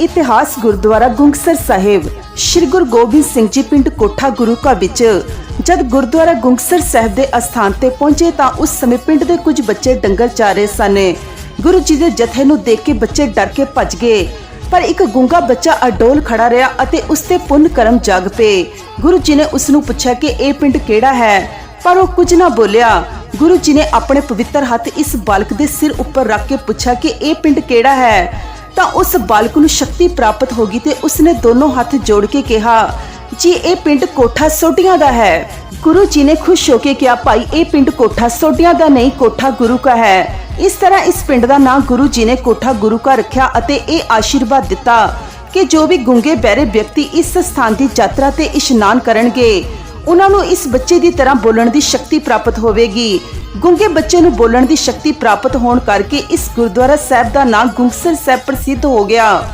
ਇਤਿਹਾਸ ਗੁਰਦੁਆਰਾ ਗੁੰਗਸਰ ਸਾਹਿਬ, ਸ੍ਰੀ ਗੁਰੂ ਗੋਬਿੰਦ ਸਿੰਘ ਜੀ ਪਿੰਡ ਕੋਠਾ ਗੁਰੂ ਕਾ ਵਿੱਚ। ਜਦ ਗੁਰਦੁਆਰਾ ਗੁੰਗਸਰ ਸਾਹਿਬ ਦੇ ਅਸਥਾਨ ਤੇ ਪਹੁੰਚੇ ਤਾਂ ਉਸ ਸਮੇਂ ਪਿੰਡ ਦੇ ਕੁਝ ਬੱਚੇ ਡੰਗਰ ਚਾ ਰਹੇ ਸਨ। ਗੁਰੂ ਜੀ ਦੇ ਜਥੇ ਨੂੰ ਦੇਖ ਕੇ ਬੱਚੇ ਡਰ ਕੇ ਭੱਜ ਗਏ। ਪਰ ਇੱਕ ਗੁੰਗਾ ਬੱਚਾ ਅਡੋਲ ਖੜਾ ਰਿਹਾ ਅਤੇ ਉਸ ਤੇ ਪੁੰਨ ਕਰਮ ਜਾਗ ਪਏ। ਗੁਰੂ ਜੀ ਨੇ ਉਸ ਨੂੰ ਪੁੱਛਿਆ ਕਿ ਇਹ ਪਿੰਡ ਕਿਹੜਾ ਹੈ? ਪਰ ਉਹ ਕੁਝ ਨਾ ਬੋਲਿਆ। ਗੁਰੂ ਜੀ ਨੇ ਆਪਣੇ ਪਵਿੱਤਰ ਹੱਥ ਇਸ ਬਾਲਕ ਦੇ ਸਿਰ ਉੱਪਰ ਰੱਖ ਕੇ ਪੁੱਛਿਆ ਕਿ ਇਹ ਪਿੰਡ ਕਿਹੜਾ ਹੈ? ਤਾਂ ਉਸ ਬਾਲਕ ਨੂੰ ਸ਼ਕਤੀ ਪ੍ਰਾਪਤ ਹੋ ਗਈ ਤੇ ਉਸਨੇ ਦੋਨੋਂ ਹੱਥ ਜੋੜ ਕੇ ਕਿਹਾ, ਜੀ, ਇਹ ਪਿੰਡ ਕੋਠਾ ਸੋਟੀਆਂ ਦਾ ਹੈ। ਗੁਰੂ ਜੀ ਨੇ ਖੁਸ਼ ਹੋ ਕੇ ਕਿਹਾ, ਭਾਈ, ਇਹ ਪਿੰਡ ਕੋਠਾ ਸੋਟੀਆਂ ਦਾ ਨਹੀਂ, ਕੋਠਾ ਗੁਰੂ ਕਾ ਹੈ। ਇਸ ਤਰ੍ਹਾਂ ਇਸ ਪਿੰਡ ਦਾ ਨਾਮ ਗੁਰੂ ਜੀ ਨੇ ਕੋਠਾ ਗੁਰੂ ਕਾ ਰੱਖਿਆ ਅਤੇ ਇਹ ਆਸ਼ੀਰਵਾਦ ਦਿੱਤਾ ਕਿ ਜੋ ਵੀ ਗੁੰਗੇ ਬਹਿਰੇ ਵਿਅਕਤੀ ਇਸ ਸਥਾਨ ਦੀ ਯਾਤਰਾ ਤੇ ਇਸ਼ਨਾਨ ਕਰਨਗੇ ਉਹਨਾਂ ਨੂੰ ਇਸ ਬੱਚੇ ਦੀ ਤਰ੍ਹਾਂ ਬੋਲਣ ਦੀ ਸ਼ਕਤੀ ਪ੍ਰਾਪਤ ਹੋਵੇਗੀ। ਗੁੰਗੇ ਬੱਚੇ ਨੂੰ ਬੋਲਣ ਦੀ ਸ਼ਕਤੀ ਪ੍ਰਾਪਤ ਹੋਣ ਕਰਕੇ ਇਸ ਗੁਰਦੁਆਰਾ ਸਾਹਿਬ ਦਾ ਨਾਮ ਗੁੰਗਸਰ ਸਾਹਿਬ ਪ੍ਰਸਿੱਧ ਹੋ ਗਿਆ।